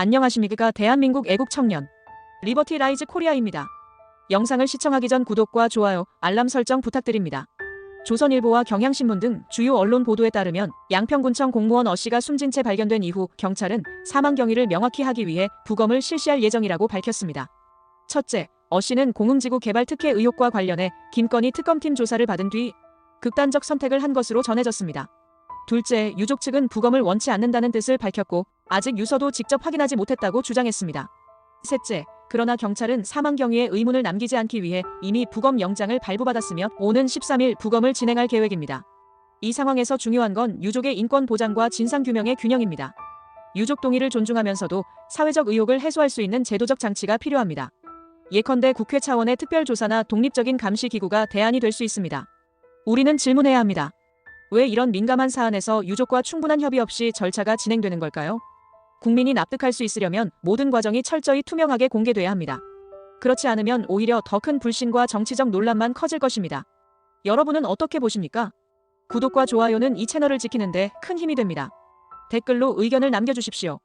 안녕하십니까 대한민국 애국 청년 리버티 라이즈 코리아입니다. 영상을 시청하기 전 구독과 좋아요, 알람 설정 부탁드립니다. 조선일보와 경향신문 등 주요 언론 보도에 따르면 양평군청 공무원 어 씨가 숨진 채 발견된 이후 경찰은 사망 경위를 명확히 하기 위해 부검을 실시할 예정이라고 밝혔습니다. 첫째, 어 씨는 공흥지구 개발 특혜 의혹과 관련해 김건희 특검팀 조사를 받은 뒤 극단적 선택을 한 것으로 전해졌습니다. 둘째, 유족 측은 부검을 원치 않는다는 뜻을 밝혔고 아직 유서도 직접 확인하지 못했다고 주장했습니다. 셋째, 그러나 경찰은 사망 경위에 의문을 남기지 않기 위해 이미 부검 영장을 발부받았으며 오는 13일 부검을 진행할 계획입니다. 이 상황에서 중요한 건 유족의 인권 보장과 진상 규명의 균형입니다. 유족 동의를 존중하면서도 사회적 의혹을 해소할 수 있는 제도적 장치가 필요합니다. 예컨대 국회 차원의 특별조사나 독립적인 감시 기구가 대안이 될 수 있습니다. 우리는 질문해야 합니다. 왜 이런 민감한 사안에서 유족과 충분한 협의 없이 절차가 진행되는 걸까요? 국민이 납득할 수 있으려면 모든 과정이 철저히 투명하게 공개돼야 합니다. 그렇지 않으면 오히려 더 큰 불신과 정치적 논란만 커질 것입니다. 여러분은 어떻게 보십니까? 구독과 좋아요는 이 채널을 지키는데 큰 힘이 됩니다. 댓글로 의견을 남겨주십시오.